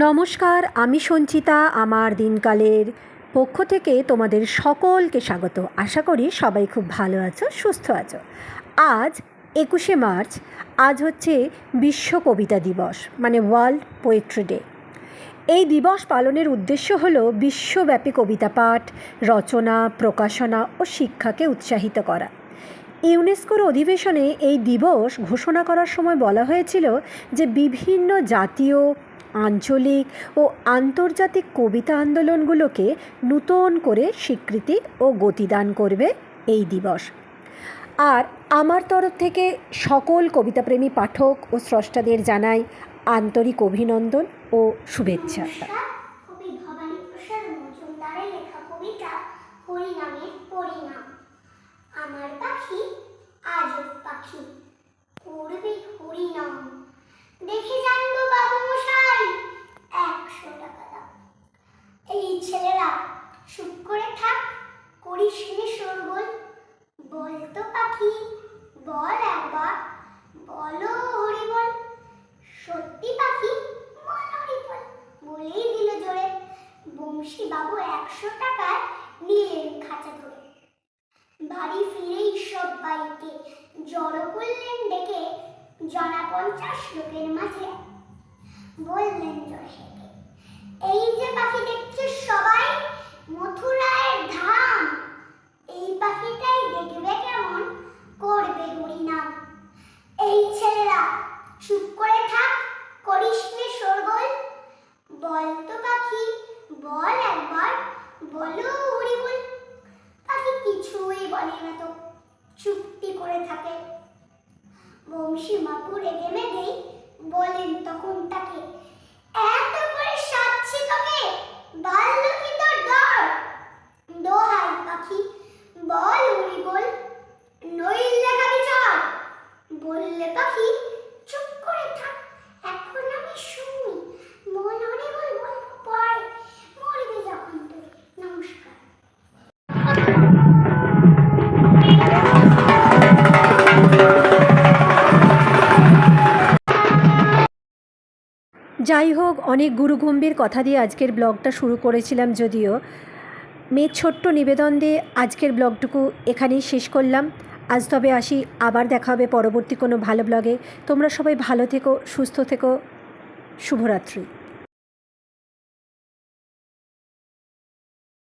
নমস্কার, আমি সঞ্চিতা, আমার দিনকালের পক্ষ থেকে তোমাদের সকলকে স্বাগত। আশা করি সবাই খুব ভালো আছো, সুস্থ আছো। আজ একুশে মার্চ, আজ হচ্ছে বিশ্ব কবিতা দিবস মানে ওয়ার্ল্ড পোয়েট্রি ডে। এই দিবস পালনের উদ্দেশ্য হল বিশ্বব্যাপী কবিতা পাঠ, রচনা, প্রকাশনা ও শিক্ষাকে উৎসাহিত করা। ইউনেস্কোর অধিবেশনে এই দিবস ঘোষণা করার সময় বলা হয়েছিল যে বিভিন্ন জাতীয় আঞ্চলিক ও আন্তর্জাতিক কবিতা আন্দোলনগুলোকে নূতন করে স্বীকৃতি ও গতিদান করবে এই দিবস। আর আমার তরফ থেকে সকল কবিতাপ্রেমী পাঠক ও স্রষ্টাদের জানাই আন্তরিক অভিনন্দন ও শুভেচ্ছা। নমস্কার, কবি ভবানী প্রসাদ মজুমদারের লেখা কবিতা হরিনামের পরিণাম আমার পাখি আজব পাখি করবে হরিনাম দেখে জানব বাবু মশাই একশো টাকা দাম এই ছেলেরা চুপ করে থাক করিস নে সরগোল। বল তো পাখি, বল একবার, বলো হরি বল সত্যি পাখি, বল হরি বল বলেই দিল জোরে। বংশী বাবু একশো টাকায় নিলেন খাঁচা ধরে। বাড়ি ফিরেই সব বাড়িতে জড়ো করলেন ডেকে জনা পঞ্চাশ লোকের মাঝে। বললেন জোরে এই যে পাখি দেখছে সবাই মথুরায়ের ধাম। এই পাখিটাই দেখবে কেমন? করবে হরিনাম। এই ছেলেরা, চুপ করে থাক, করিস নে শোরগোল। বল তো পাখি, বল একবার, বলো বল পাখি কিছুই বলে না তো, চুপটি করে থাকে। বংশী মাপু রেগে মেগেই বলেন তখন তাকে এত করে সাচ্ছি তোকে বাড়লো কি তোর ডর দোহাই পাখি বল উড়ি বল নইলে খাবি চল বললে পাখি, চুপ করে থাক, এখন আমি শুনি যাই হোক, অনেক গুরুগম্ভীর কথা দিয়ে আজকের ব্লগটা শুরু করেছিলাম যদিও। মেয়ের ছোট্ট নিবেদন দিয়ে আজকের ব্লগটুকু এখানেই শেষ করলাম। আজ তবে আসি, আবার দেখা হবে পরবর্তী কোনো ভালো ব্লগে তোমরা সবাই ভালো থেকো, সুস্থ থেকো। শুভরাত্রি।